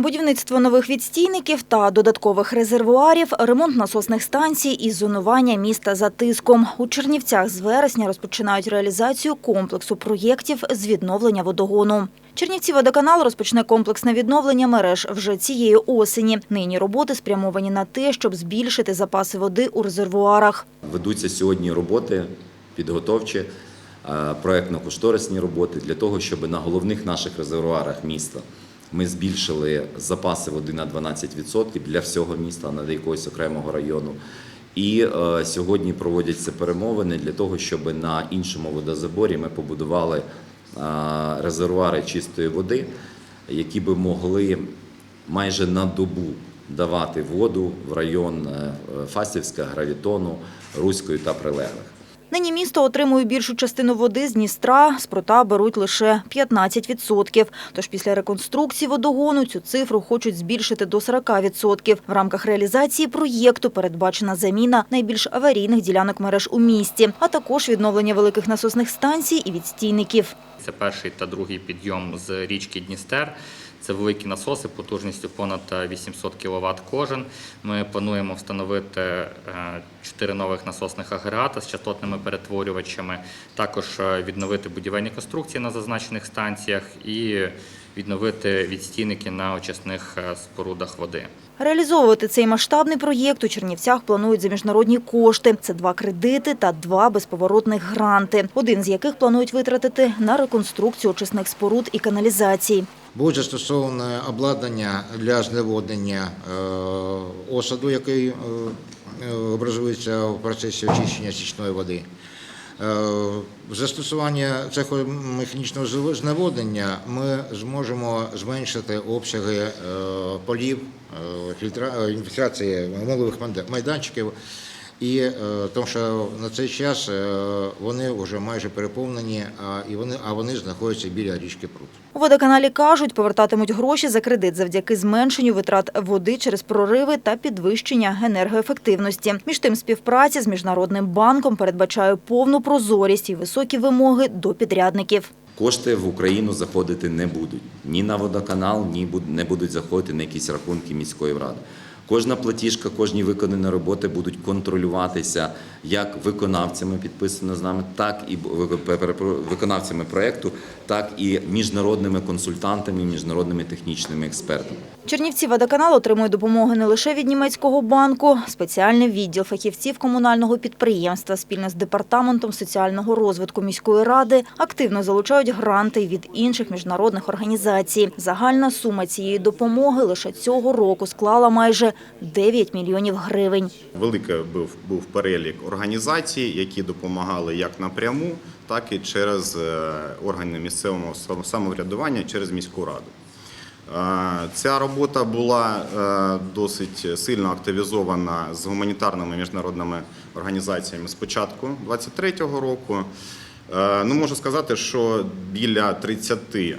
Будівництво нових відстійників та додаткових резервуарів, ремонт насосних станцій і зонування міста за тиском. У Чернівцях з вересня розпочинають реалізацію комплексу проєктів з відновлення водогону. Чернівці водоканал розпочне комплексне відновлення мереж вже цієї осені. Нині роботи спрямовані на те, щоб збільшити запаси води у резервуарах. Ведуться сьогодні роботи підготовчі, е, проектно-кошторисні роботи для того, щоб на головних наших резервуарах міста ми збільшили запаси води на 12% для всього міста, а не для якогось окремого району. І е, сьогодні проводяться перемовини для того, щоб на іншому водозаборі ми побудували е, резервуари чистої води, які би могли майже на добу давати воду в район е, Фастівська, Гравітону, Руської та прилеглих. Нині місто отримує більшу частину води з Дністра, з прота беруть лише 15%. Тож після реконструкції водогону цю цифру хочуть збільшити до 40%. В рамках реалізації проєкту передбачена заміна найбільш аварійних ділянок мереж у місті, а також відновлення великих насосних станцій і відстійників. Це перший та другий підйом з річки Дністер. Це великі насоси потужністю понад 800 кВт кожен. Ми плануємо встановити е, чотири нових насосних агрегата з частотними перетворювачами, також е, відновити будівельні конструкції на зазначених станціях і відновити відстійники на очисних е, спорудах води. Реалізовувати цей масштабний проєкт у Чернівцях планують за міжнародні кошти. Це два кредити та два безповоротних гранти, один з яких планують витратити на реконструкцію очисних споруд і каналізацій. Буде застосоване обладнання для зневоднення е, осаду, який е, образується в процесі очищення стічної води. Е, Застосування цього механічного зневоднення ми зможемо зменшити обсяги полів, фільтра, інфільтрації милових майданчиків. І е, тому що на цей час е, вони вже майже переповнені, а і вони а вони знаходяться біля річки Прут. У водоканалі кажуть, повертатимуть гроші за кредит завдяки зменшенню витрат води через прориви та підвищення енергоефективності. Між тим, співпраця з міжнародним банком передбачає повну прозорість і високі вимоги до підрядників. Кошти в Україну заходити не будуть ні на водоканал, ні не будуть заходити на якісь рахунки міської ради. Кожна платіжка, кожні виконані роботи будуть контролюватися як виконавцями, підписано з нами, так і виконавцями проекту, так і міжнародними консультантами, міжнародними технічними експертами. Чернівці водоканал отримує допомоги не лише від німецького банку. Спеціальний відділ фахівців комунального підприємства спільно з департаментом соціального розвитку міської ради активно залучають гранти від інших міжнародних організацій. Загальна сума цієї допомоги лише цього року склала майже 9 мільйонів гривень. Великий був, був перелік організацій, які допомагали як напряму, так і через е, органи місцевого самоврядування, через міську раду. Е, Ця робота була е, досить сильно активізована з гуманітарними міжнародними організаціями з початку 2023 року. Ну, можу сказати, що біля 30 е,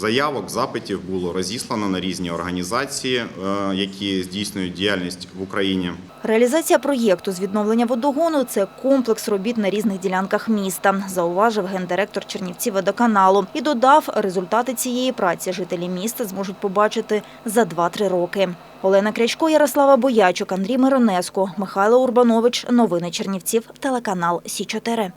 заявок, запитів було розіслано на різні організації, е, які здійснюють діяльність в Україні. Реалізація проєкту з відновлення водогону – це комплекс робіт на різних ділянках міста, зауважив гендиректор Чернівці водоканалу. І додав, результати цієї праці жителі міста зможуть побачити за 2-3 роки. Олена Крячко, Ярослава Боячук, Андрій Миронеско, Михайло Урбанович. Новини Чернівців. Телеканал Сі 4